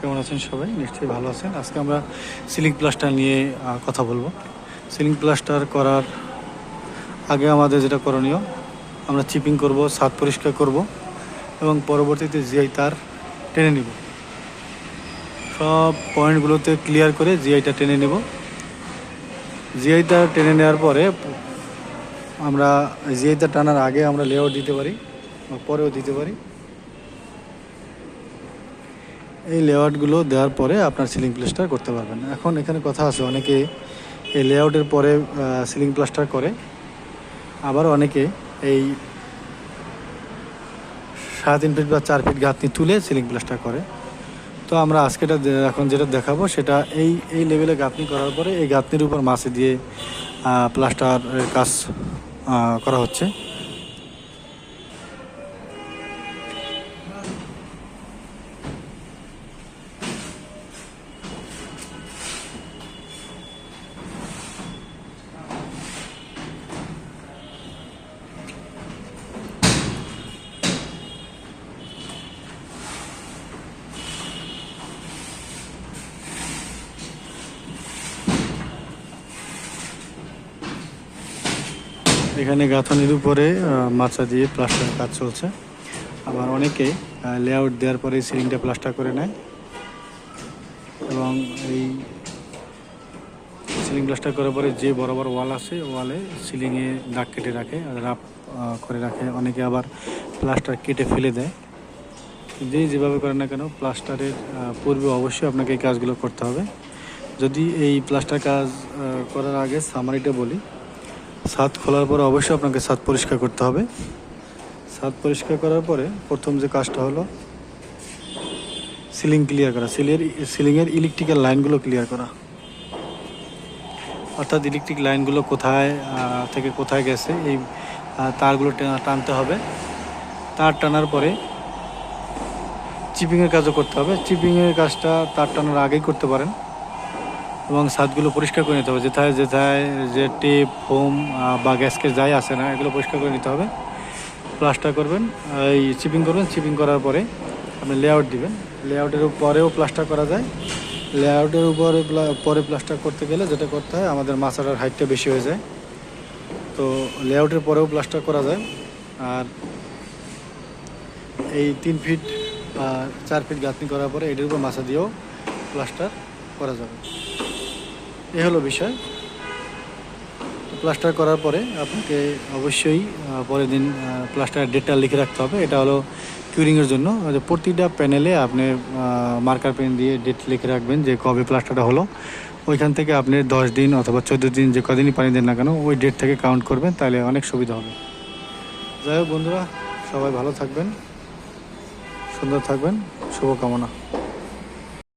কেমন আছেন সবাই? নিশ্চয়ই ভালো আছেন। আজকে আমরা সিলিং প্লাস্টার নিয়ে কথা বলব। সিলিং প্লাস্টার করার আগে আমাদের যেটা করণীয়, আমরা চিপিং করব, ছাদ পরিষ্কার করব এবং পরবর্তীতে জিআই তার টেনে নিব। সব পয়েন্টগুলোতে ক্লিয়ার করে জিআইটা টেনে নেব। জিআইটা টেনে নেওয়ার পরে আমরা জিআইটা টানার আগে আমরা লেআউট দিতে পারি বা পরেও দিতে পারি। এই লেআউটগুলো দেওয়ার পরে আপনার সিলিং প্লাস্টার করতে পারবেন। এখন এখানে কথা আছে, অনেকে এই লেআউটের পরে সিলিং প্লাস্টার করে। আবার অনেকে এই সাড়ে তিন ফিট বা চার ফিট গাঁথনি তুলে সিলিং প্লাস্টার করে। তো আমরা আজকেটা এখন যেটা দেখাবো সেটা এই এই লেভেলে গাঁথনি করার পরে এই গাঁথনির উপর মাছে দিয়ে প্লাস্টার কাজ করা হচ্ছে। এখানে গাঁথনির উপরে মাচা দিয়ে প্লাস্টারের কাজ চলছে। আবার অনেকে লেআউট দেওয়ার পরে সিলিংটা প্লাস্টার করে নেয়। এবং এই সিলিং প্লাস্টার করার পরে যে বড় বড় ওয়াল আছে ওয়ালে সিলিংয়ে দাগ কেটে রাখে আর আহ, করে রাখে। অনেকে আবার প্লাস্টার কেটে ফেলে দেয়। যে যেভাবে করেন না কেন প্লাস্টারের পূর্বে অবশ্যই আপনাকে এই কাজগুলো করতে হবে। যদি এই প্লাস্টার কাজ করার আগে সামারিটা বলি ছাদ খোলার পরে অবশ্যই আপনাকে ছাদ পরিষ্কার করতে হবে। ছাদ পরিষ্কার করার পরে প্রথম যে কাজটা হলো, সিলিং ক্লিয়ার করা, সিলিংয়ের সিলিংয়ের ইলেকট্রিক্যাল লাইনগুলো ক্লিয়ার করা। অর্থাৎ ইলেকট্রিক লাইনগুলো কোথায় থেকে কোথায় গেছে, এই তারগুলো টানতে হবে। তার টানার পরে চিপিংয়ের কাজও করতে হবে। চিপিংয়ের কাজটা তার টানার আগেই করতে পারেন। এবং ছাদগুলো পরিষ্কার করে নিতে হবে। যেথায় যেথায় যে টেপ হোম বা গ্যাসকে যাই আসে না, এগুলো পরিষ্কার করে নিতে হবে। প্লাস্টার করবেন, এই চিপিং করবেন, চিপিং করার পরে আপনি লেআউট দিবেন। লেআউটের পরেও প্লাস্টার করা যায়। লেআউটের উপরে পরে প্লাস্টার করতে গেলে যেটা করতে হয়, আমাদের মাছাটার হাইটটা বেশি হয়ে যায়। তো লেআউটের পরেও প্লাস্টার করা যায়। আর এই তিন ফিট চার ফিট গাঁথনি করার পরে এটির উপর মাছা দিয়েও প্লাস্টার করা যাবে। এ হলো বিষয়। প্লাস্টার করার পরে আপনাকে অবশ্যই পরের দিন প্লাস্টারের ডেটটা লিখে রাখতে হবে। এটা হলো কিউরিংয়ের জন্য। প্রতিটা প্যানেলে আপনি মার্কার পেন দিয়ে ডেট লিখে রাখবেন যে কবে প্লাস্টারটা হলো। ওইখান থেকে আপনি দশ দিন অথবা চোদ্দ দিন যে কদিনই পানি দেন না কেন, ওই ডেট থেকে কাউন্ট করবেন, তাহলে অনেক সুবিধা হবে। যাই হোক বন্ধুরা, সবাই ভালো থাকবেন, সুন্দর থাকবেন, শুভকামনা।